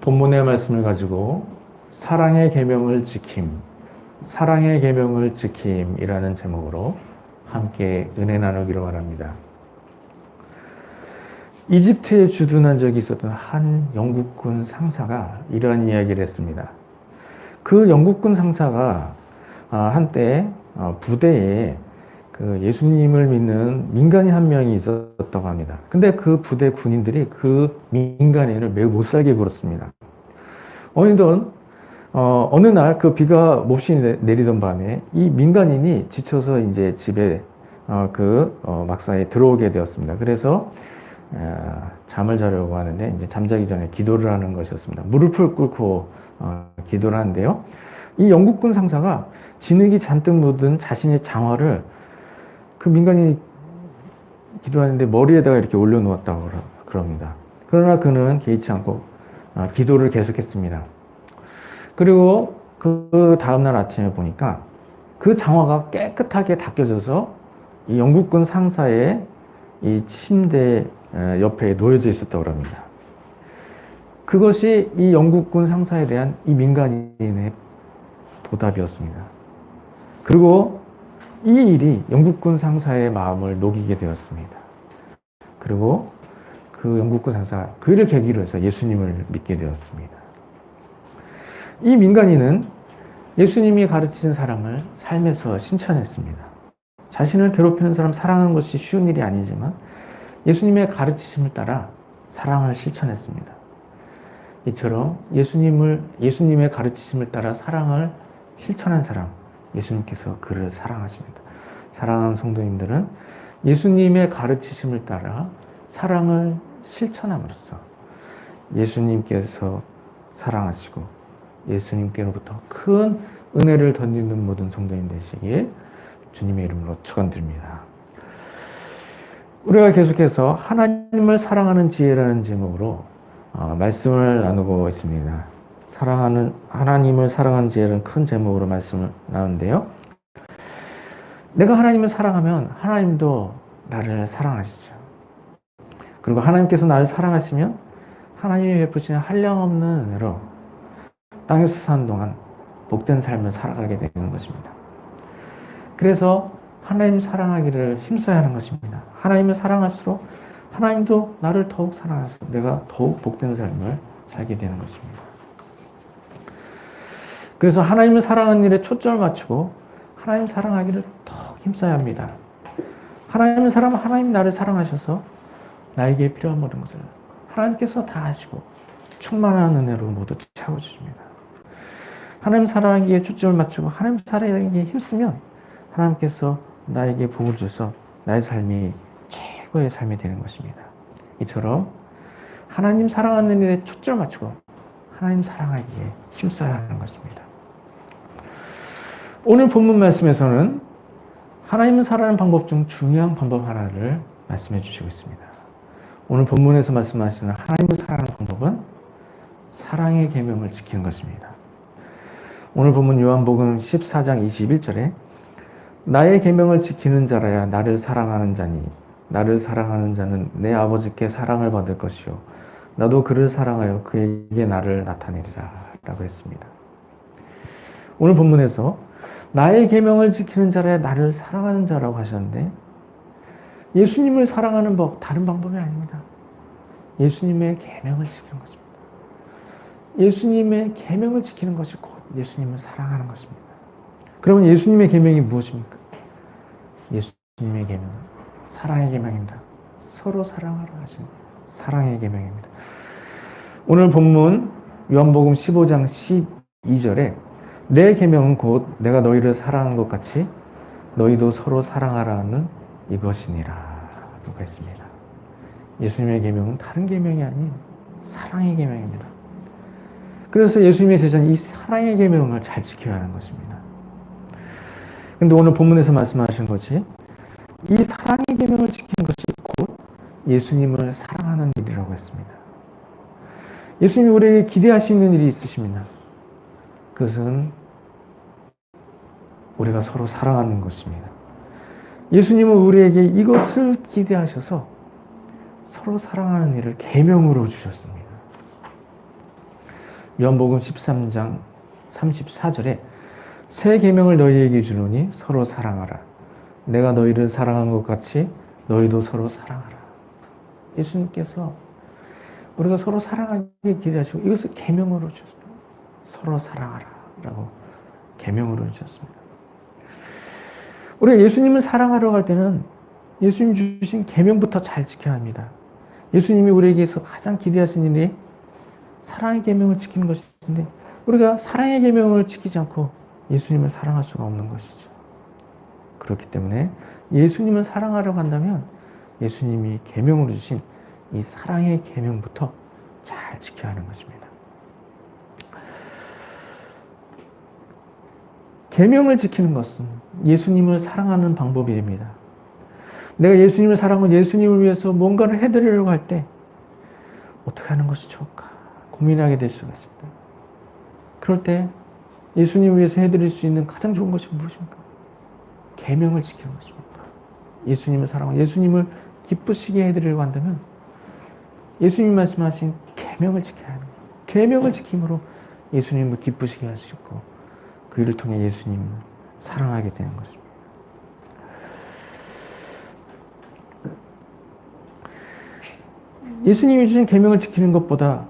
본문의 말씀을 가지고 사랑의 계명을 지킴, 사랑의 계명을 지킴이라는 제목으로 함께 은혜 나누기로 원합니다. 이집트에 주둔한 적이 있었던 한 영국군 상사가 이러한 이야기를 했습니다. 그 영국군 상사가 아, 한때 어, 부대에 그 예수님을 믿는 민간인 한 명이 있었다고 합니다. 근데 그 부대 군인들이 그 민간인을 매우 못 살게 굴었습니다. 어느덧 어, 어느 날 그 비가 몹시 내- 내리던 밤에 이 민간인이 지쳐서 이제 집에 어, 그 어, 막사에 들어오게 되었습니다. 그래서 어, 잠을 자려고 하는데 이제 잠자기 전에 기도를 하는 것이었습니다. 무릎을 꿇고 어, 기도를 하는데요. 이 영국군 상사가 진흙이 잔뜩 묻은 자신의 장화를 그 민간인이 기도하는데 머리에다가 이렇게 올려놓았다고 그럽니다. 그러나 그는 개의치 않고 어, 기도를 계속했습니다. 그리고 그 다음날 아침에 보니까 그 장화가 깨끗하게 닦여져서 이 영국군 상사의 이 침대 어, 옆에 놓여져 있었다고 합니다. 그것이 이 영국군 상사에 대한 이 민간인의 보답이었습니다. 그리고 이 일이 영국군 상사의 마음을 녹이게 되었습니다. 그리고 그 영국군 상사가 그 일을 계기로 해서 예수님을 믿게 되었습니다. 이 민간인은 예수님이 가르치신 사랑을 삶에서 실천했습니다. 자신을 괴롭히는 사람 사랑하는 것이 쉬운 일이 아니지만 예수님의 가르치심을 따라 사랑을 실천했습니다. 이처럼 예수님을 예수님의 가르치심을 따라 사랑을 실천한 사람 예수님께서 그를 사랑하십니다. 사랑하는 성도님들은 예수님의 가르치심을 따라 사랑을 실천함으로써 예수님께서 사랑하시고 예수님께로부터 큰 은혜를 던지는 모든 성도님 되시길 주님의 이름으로 축원드립니다. 우리가 계속해서 하나님을 사랑하는 지혜라는 제목으로 어, 말씀을 나누고 있습니다. 사랑하는 하나님을 사랑하는 지혜는 큰 제목으로 말씀을 나누는데요. 내가 하나님을 사랑하면 하나님도 나를 사랑하시죠. 그리고 하나님께서 나를 사랑하시면 하나님이 베푸시는 한량없는 은혜로 땅에서 사는 동안 복된 삶을 살아가게 되는 것입니다. 그래서 하나님 사랑하기를 힘써야 하는 것입니다. 하나님을 사랑할수록 하나님도 나를 더욱 사랑하셔서 내가 더욱 복된 삶을 살게 되는 것입니다. 그래서 하나님을 사랑하는 일에 초점을 맞추고 하나님 사랑하기를 더욱 힘써야 합니다. 하나님을 사랑하면 하나님 나를 사랑하셔서 나에게 필요한 모든 것을 하나님께서 다 하시고 충만한 은혜로 모두 채워주십니다. 하나님 사랑하기에 초점을 맞추고 하나님 사랑하기에 힘쓰면 하나님께서 나에게 복을 주셔서 나의 삶이 최고의 삶이 되는 것입니다. 이처럼 하나님 사랑하는 일에 초점을 맞추고 하나님 사랑하기에 힘써야 하는 것입니다. 오늘 본문 말씀에서는 하나님을 사랑하는 방법 중 중요한 방법 하나를 말씀해 주시고 있습니다. 오늘 본문에서 말씀하시는 하나님을 사랑하는 방법은 사랑의 계명을 지키는 것입니다. 오늘 본문 요한복음 14장 21절에 나의 계명을 지키는 자라야 나를 사랑하는 자니 나를 사랑하는 자는 내 아버지께 사랑을 받을 것이요 나도 그를 사랑하여 그에게 나를 나타내리라 라고 했습니다. 오늘 본문에서 나의 계명을 지키는 자라야 나를 사랑하는 자라고 하셨는데 예수님을 사랑하는 법 다른 방법이 아닙니다. 예수님의 계명을 지키는 것입니다. 예수님의 계명을 지키는 것이 곧 예수님을 사랑하는 것입니다. 그러면 예수님의 계명이 무엇입니까? 예수님의 계명은 사랑의 계명입니다. 서로 사랑하라 하신 사랑의 계명입니다. 오늘 본문 요한복음 15장 12절에 내 계명은 곧 내가 너희를 사랑한 것 같이 너희도 서로 사랑하라는 이것이니라 라고 했습니다. 예수님의 계명은 다른 계명이 아닌 사랑의 계명입니다. 그래서 예수님의 제자는 이 사랑의 계명을 잘 지켜야 하는 것입니다. 근데 오늘 본문에서 말씀하신 것이 이 사랑의 계명을 지키는 것이 곧 예수님을 사랑하는 일이라고 했습니다. 예수님이 우리에게 기대하시는 일이 있으십니다. 그것은 우리가 서로 사랑하는 것입니다. 예수님은 우리에게 이것을 기대하셔서 서로 사랑하는 일을 계명으로 주셨습니다. 요한복음 13장 34절에 새 계명을 너희에게 주노니 서로 사랑하라. 내가 너희를 사랑한 것 같이 너희도 서로 사랑하라. 예수님께서 우리가 서로 사랑하기 기대하시고 이것을 계명으로 주셨습니다. 서로 사랑하라라고 계명으로 주셨습니다. 우리가 예수님을 사랑하러 갈 때는 예수님 주신 계명부터 잘 지켜야 합니다. 예수님이 우리에게서 가장 기대하신 일이 사랑의 계명을 지키는 것인데 우리가 사랑의 계명을 지키지 않고 예수님을 사랑할 수가 없는 것이죠. 그렇기 때문에 예수님을 사랑하러 간다면 예수님이 계명으로 주신 이 사랑의 계명부터 잘 지켜야 하는 것입니다. 계명을 지키는 것은 예수님을 사랑하는 방법이 됩니다. 내가 예수님을 사랑하고 예수님을 위해서 뭔가를 해드리려고 할 때 어떻게 하는 것이 좋을까 고민하게 될 수가 있습니다. 그럴 때 예수님을 위해서 해드릴 수 있는 가장 좋은 것이 무엇입니까? 계명을 지키는 것입니다. 예수님을 사랑하고 예수님을 기쁘시게 해드리려고 한다면 예수님 말씀하신 계명을 지켜야 합니다. 계명을 지킴으로 예수님을 기쁘시게 하시고 그 일을 통해 예수님을 사랑하게 되는 것입니다. 예수님이 주신 계명을 지키는 것보다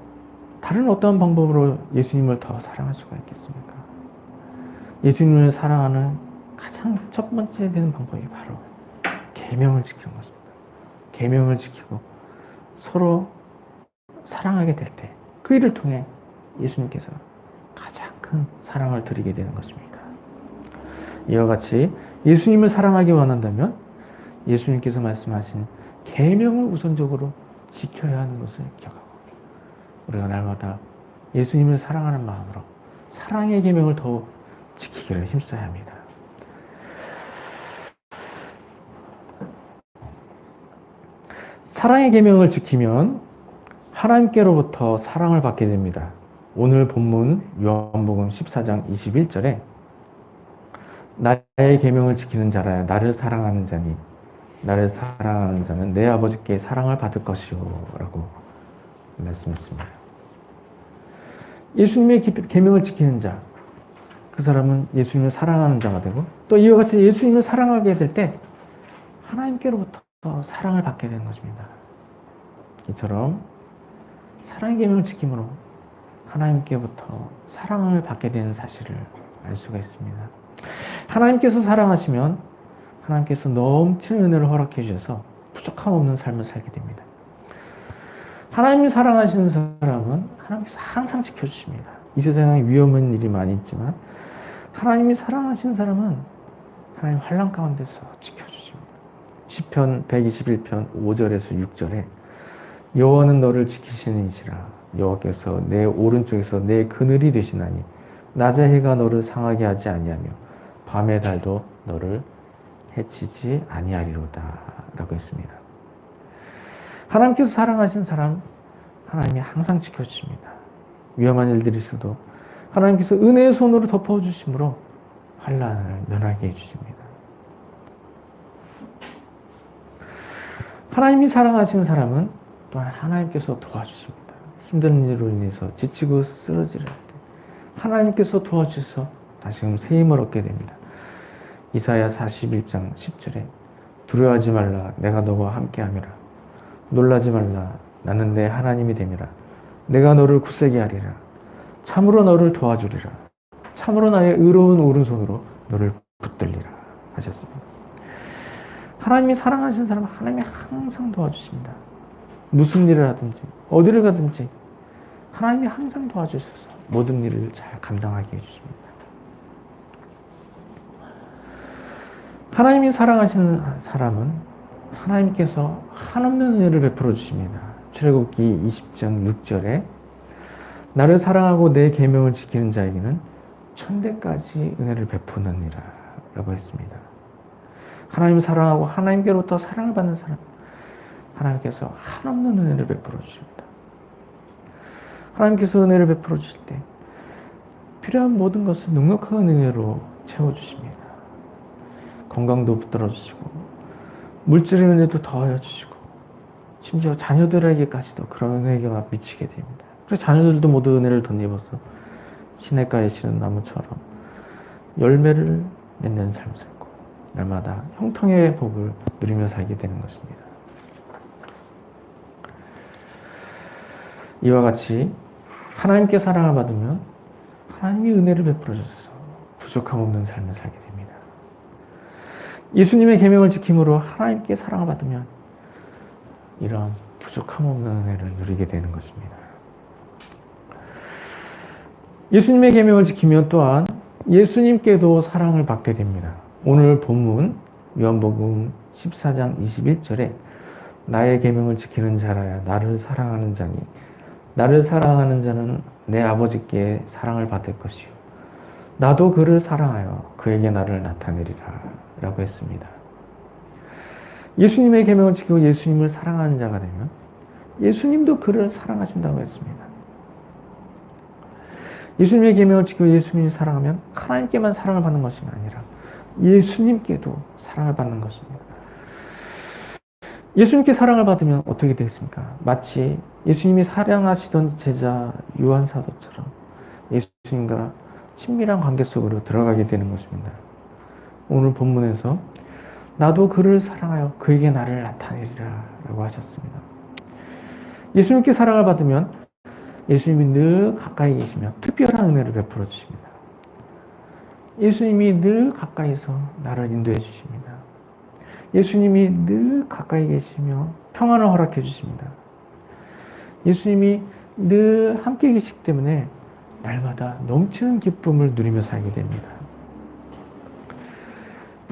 다른 어떠한 방법으로 예수님을 더 사랑할 수가 있겠습니까? 예수님을 사랑하는 가장 첫 번째 되는 방법이 바로 계명을 지키는 것입니다. 계명을 지키고 서로 사랑하게 될 때 그 일을 통해 예수님께서 큰 사랑을 드리게 되는 것입니다. 이와 같이 예수님을 사랑하기 원한다면 예수님께서 말씀하신 계명을 우선적으로 지켜야 하는 것을 기억하고 우리가 날마다 예수님을 사랑하는 마음으로 사랑의 계명을 더욱 지키기를 힘써야 합니다. 사랑의 계명을 지키면 하나님께로부터 사랑을 받게 됩니다. 오늘 본문 요한복음 14장 21절에 나의 계명을 지키는 자라야 나를 사랑하는 자니 나를 사랑하는 자는 내 아버지께 사랑을 받을 것이오라고 말씀했습니다. 예수님의 계명을 지키는 자, 그 사람은 예수님을 사랑하는 자가 되고 또 이와 같이 예수님을 사랑하게 될 때 하나님께로부터 사랑을 받게 되는 것입니다. 이처럼 사랑의 계명을 지킴으로 하나님께부터 사랑을 받게 되는 사실을 알 수가 있습니다. 하나님께서 사랑하시면 하나님께서 넘치는 은혜를 허락해 주셔서 부족함 없는 삶을 살게 됩니다. 하나님이 사랑하시는 사람은 하나님께서 항상 지켜주십니다. 이 세상에 위험한 일이 많이 있지만 하나님이 사랑하시는 사람은 하나님 환란 가운데서 지켜주십니다. 시편 121편 5절에서 6절에 여호와는 너를 지키시는 이시라 여호와께서 내 오른쪽에서 내 그늘이 되시나니 낮의 해가 너를 상하게 하지 아니하며 밤의 달도 너를 해치지 아니하리로다 라고 했습니다. 하나님께서 사랑하신 사람 하나님이 항상 지켜주십니다. 위험한 일들이 있어도 하나님께서 은혜의 손으로 덮어주심으로 환란을 면하게 해주십니다. 하나님이 사랑하시는 사람은 또한 하나님께서 도와주십니다. 힘든 일로 인해서 지치고 쓰러질 때 하나님께서 도와주셔서 다시금 새 힘을 얻게 됩니다. 이사야 41장 10절에 두려워하지 말라 내가 너와 함께 함이라 놀라지 말라 나는 내 하나님이 됨이라 내가 너를 굳세게 하리라 참으로 너를 도와주리라 참으로 나의 의로운 오른손으로 너를 붙들리라 하셨습니다. 하나님이 사랑하시는 사람은 하나님이 항상 도와주십니다. 무슨 일을 하든지 어디를 가든지 하나님이 항상 도와주셔서 모든 일을 잘 감당하게 해주십니다. 하나님이 사랑하시는 사람은 하나님께서 한없는 은혜를 베풀어 주십니다. 출애굽기 20장 6절에 나를 사랑하고 내 계명을 지키는 자에게는 천대까지 은혜를 베푸느니라 라고 했습니다. 하나님을 사랑하고 하나님께로부터 사랑을 받는 사람 하나님께서 한없는 은혜를 베풀어 주십니다. 하나님께서 은혜를 베풀어 주실 때 필요한 모든 것을 넉넉한 은혜로 채워 주십니다. 건강도 붙들어 주시고 물질의 은혜도 더하여 주시고 심지어 자녀들에게까지도 그런 은혜가 미치게 됩니다. 그래서 자녀들도 모두 은혜를 덧입어서 시냇가에 실은 나무처럼 열매를 맺는 삶을 살고 날마다 형통의 복을 누리며 살게 되는 것입니다. 이와 같이 하나님께 사랑을 받으면 하나님이 은혜를 베풀어 주셔서 부족함 없는 삶을 살게 됩니다. 예수님의 계명을 지킴으로 하나님께 사랑을 받으면 이런 부족함 없는 은혜를 누리게 되는 것입니다. 예수님의 계명을 지키면 또한 예수님께도 사랑을 받게 됩니다. 오늘 본문 요한복음 14장 21절에 나의 계명을 지키는 자라야 나를 사랑하는 자니 나를 사랑하는 자는 내 아버지께 사랑을 받을 것이요 나도 그를 사랑하여 그에게 나를 나타내리라 라고 했습니다. 예수님의 계명을 지키고 예수님을 사랑하는 자가 되면 예수님도 그를 사랑하신다고 했습니다. 예수님의 계명을 지키고 예수님을 사랑하면 하나님께만 사랑을 받는 것이 아니라 예수님께도 사랑을 받는 것입니다. 예수님께 사랑을 받으면 어떻게 되겠습니까? 마치 예수님이 사랑하시던 제자 요한 사도처럼 예수님과 친밀한 관계 속으로 들어가게 되는 것입니다. 오늘 본문에서 나도 그를 사랑하여 그에게 나를 나타내리라 라고 하셨습니다. 예수님께 사랑을 받으면 예수님이 늘 가까이 계시며 특별한 은혜를 베풀어 주십니다. 예수님이 늘 가까이서 나를 인도해 주십니다. 예수님이 늘 가까이 계시며 평안을 허락해 주십니다. 예수님이 늘 함께 계시기 때문에 날마다 넘치는 기쁨을 누리며 살게 됩니다.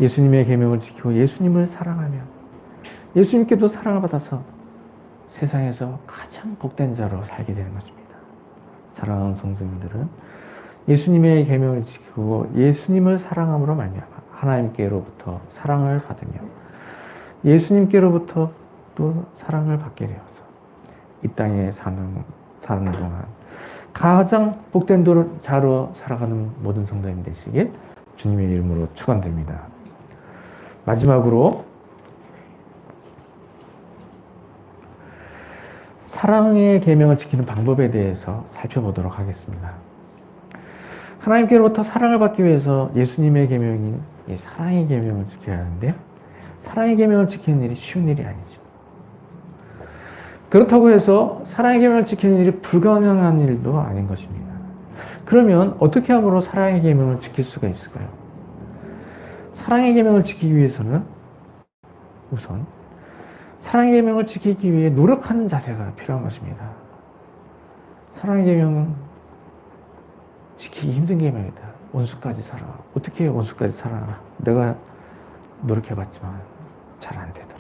예수님의 계명을 지키고 예수님을 사랑하며 예수님께도 사랑을 받아서 세상에서 가장 복된 자로 살게 되는 것입니다. 사랑하는 성도님들은 예수님의 계명을 지키고 예수님을 사랑함으로 말미암아 하나님께로부터 사랑을 받으며 예수님께로부터 또 사랑을 받게 되어서 이 땅에 사는 사는 동안 가장 복된 자로 살아가는 모든 성도님 되시길 주님의 이름으로 축원됩니다. 마지막으로 사랑의 계명을 지키는 방법에 대해서 살펴보도록 하겠습니다. 하나님께로부터 사랑을 받기 위해서 예수님의 계명인 사랑의 계명을 지켜야 하는데 사랑의 계명을 지키는 일이 쉬운 일이 아니죠. 그렇다고 해서 사랑의 계명을 지키는 일이 불가능한 일도 아닌 것입니다. 그러면 어떻게 함으로 사랑의 계명을 지킬 수가 있을까요? 사랑의 계명을 지키기 위해서는 우선 사랑의 계명을 지키기 위해 노력하는 자세가 필요한 것입니다. 사랑의 계명은 지키기 힘든 계명이다. 원수까지 살아. 어떻게 원수까지 살아? 내가 노력해봤지만 잘 안 되더라.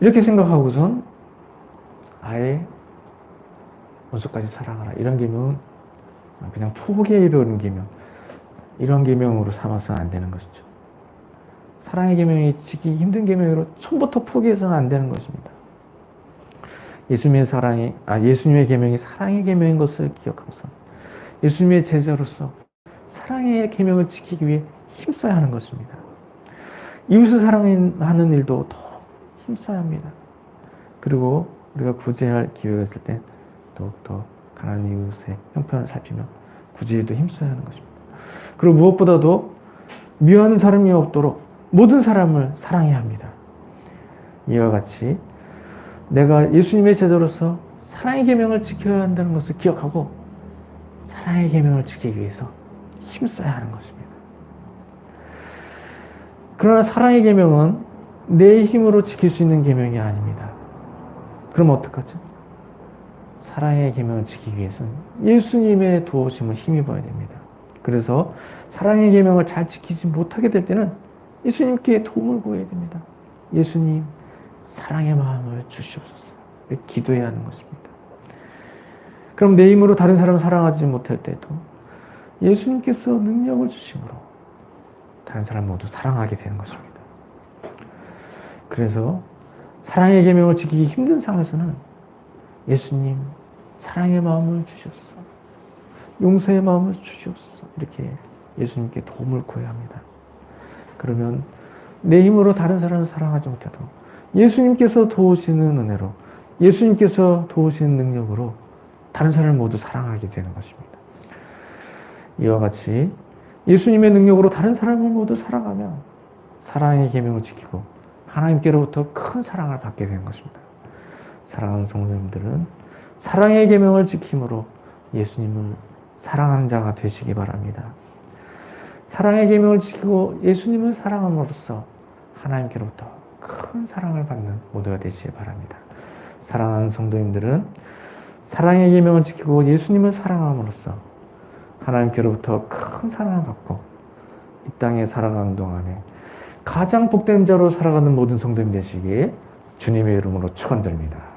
이렇게 생각하고선 아예 원수까지 사랑하라. 이런 계명은 그냥 포기해버리는 계명. 이런 계명으로 삼아서는 안 되는 것이죠. 사랑의 계명이 지기 힘든 계명으로 처음부터 포기해서는 안 되는 것입니다. 예수님의 사랑이 아 예수님의 계명이 사랑의 계명인 것을 기억하고서 예수님의 제자로서 사랑의 계명을 지키기 위해 힘써야 하는 것입니다. 이웃을 사랑하는 일도 더 힘써야 합니다. 그리고 우리가 구제할 기회가 있을 때 더욱더 가난한 이웃의 형편을 살피며 구제에도 힘써야 하는 것입니다. 그리고 무엇보다도 미워하는 사람이 없도록 모든 사람을 사랑해야 합니다. 이와 같이 내가 예수님의 제자로서 사랑의 계명을 지켜야 한다는 것을 기억하고 사랑의 계명을 지키기 위해서 힘써야 하는 것입니다. 그러나 사랑의 계명은 내 힘으로 지킬 수 있는 계명이 아닙니다. 그럼 어떡하죠? 사랑의 계명을 지키기 위해서는 예수님의 도우심을 힘입어야 됩니다. 그래서 사랑의 계명을 잘 지키지 못하게 될 때는 예수님께 도움을 구해야 됩니다. 예수님, 사랑의 마음을 주시옵소서. 기도해야 하는 것입니다. 그럼 내 힘으로 다른 사람을 사랑하지 못할 때도 예수님께서 능력을 주심으로 다른 사람 모두 사랑하게 되는 것입니다. 그래서 사랑의 계명을 지키기 힘든 상황에서는 예수님 사랑의 마음을 주셨어. 용서의 마음을 주시옵소서. 이렇게 예수님께 도움을 구해야 합니다. 그러면 내 힘으로 다른 사람을 사랑하지 못해도 예수님께서 도우시는 은혜로 예수님께서 도우시는 능력으로 다른 사람을 모두 사랑하게 되는 것입니다. 이와 같이 예수님의 능력으로 다른 사람을 모두 사랑하며 사랑의 계명을 지키고 하나님께로부터 큰 사랑을 받게 되는 것입니다. 사랑하는 성도님들은 사랑의 계명을 지킴으로 예수님을 사랑하는 자가 되시기 바랍니다. 사랑의 계명을 지키고 예수님을 사랑함으로써 하나님께로부터 큰 사랑을 받는 모두가 되시기 바랍니다. 사랑하는 성도님들은 사랑의 계명을 지키고 예수님을 사랑함으로써 하나님께로부터 큰 사랑을 받고 이 땅에 살아가는 동안에 가장 복된 자로 살아가는 모든 성도님 되시기에 주님의 이름으로 축원드립니다.